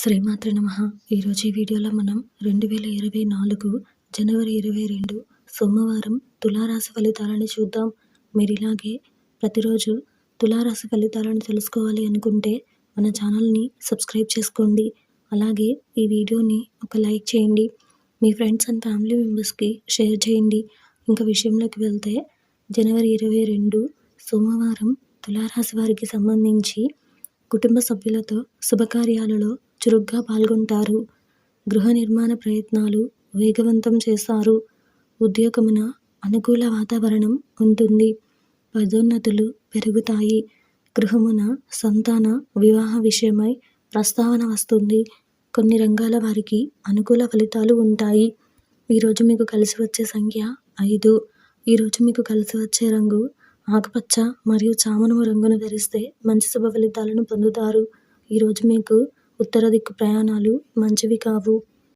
శ్రీమాత్రి నమ. ఈరోజు ఈ వీడియోలో మనం రెండు వేల ఇరవై నాలుగు జనవరి ఇరవై రెండు సోమవారం తులారాశి ఫలితాలను చూద్దాం. మీరు ఇలాగే ప్రతిరోజు తులారాశి ఫలితాలను తెలుసుకోవాలి అనుకుంటే మన ఛానల్ని సబ్స్క్రైబ్ చేసుకోండి. అలాగే ఈ వీడియోని ఒక లైక్ చేయండి. మీ ఫ్రెండ్స్ అండ్ ఫ్యామిలీ మెంబర్స్కి షేర్ చేయండి. ఇంకా విషయంలోకి వెళ్తే జనవరి ఇరవై రెండు సోమవారం తులారాశి వారికి సంబంధించి కుటుంబ సభ్యులతో శుభకార్యాలలో చురుగ్గా పాల్గొంటారు. గృహ నిర్మాణ ప్రయత్నాలు వేగవంతం చేస్తారు ఉద్యోగమున అనుకూల వాతావరణం ఉంటుంది. పదోన్నతులు పెరుగుతాయి. గృహమున సంతాన వివాహ విషయమై ప్రస్తావన వస్తుంది. కొన్ని రంగాల వారికి అనుకూల ఫలితాలు ఉంటాయి. ఈరోజు మీకు కలిసి వచ్చే సంఖ్య ఐదు. ఈరోజు మీకు కలిసి వచ్చే రంగు ఆకుపచ్చ మరియు చామనము రంగును ధరిస్తే మంచి శుభ ఫలితాలను పొందుతారు. ఈరోజు మీకు ఉత్తర దిక్కు ప్రయాణాలు మంచివి కావు.